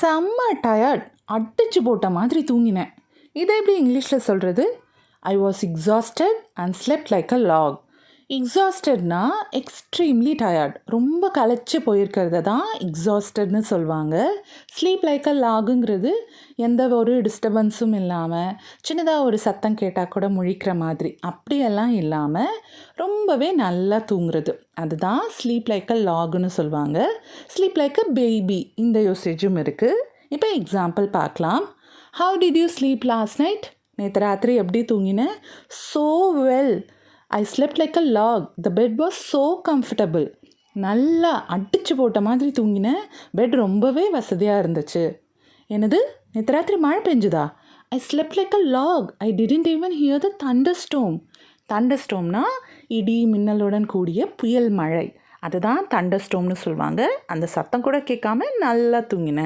செம்ம டயர்ட் அடிச்சு போட்ட மாதிரி தூங்கினேன். இதை எப்படி இங்கிலீஷில் சொல்கிறது I was exhausted and slept like a log எக்ஸாஸ்டட்னா extremely tired ரொம்ப களைச்சி போயிருக்கிறத தான் எக்ஸாஸ்டட்னு சொல்லுவாங்க ஸ்லீப் லைக் அ லாகுங்கிறது எந்த ஒரு டிஸ்டர்பன்ஸும் இல்லாமல் சின்னதாக ஒரு சத்தம் கேட்டால் கூட முழிக்கிற மாதிரி. அப்படியெல்லாம் இல்லாமல் ரொம்பவே நல்லா தூங்குறது. அதுதான் ஸ்லீப் லைக் அ லாகுன்னு சொல்லுவாங்க ஸ்லீப் லைக் அ பேபி இந்த யூசேஜும் இருக்குது இப்போ எக்ஸாம்பிள் பார்க்கலாம். How did you sleep last night நேற்று ராத்திரி எப்படி தூங்கினேன் so well I slept like a log the bed was so comfortable நல்லா அடித்து போட்ட மாதிரி தூங்கினேன் பெட் ரொம்பவே வசதியாக இருந்துச்சு. என்னது? நேற்று ராத்திரி மழை பெஞ்சுதா? I slept like a log I didn't even hear the thunderstorm thunder ஸ்டோம்னா இடி மின்னலுடன் கூடிய புயல் மழை. அதுதான் தண்டர் ஸ்டோம்னு சொல்லுவாங்க. அந்த சத்தம் கூட கேட்காம நல்லா தூங்கினேன்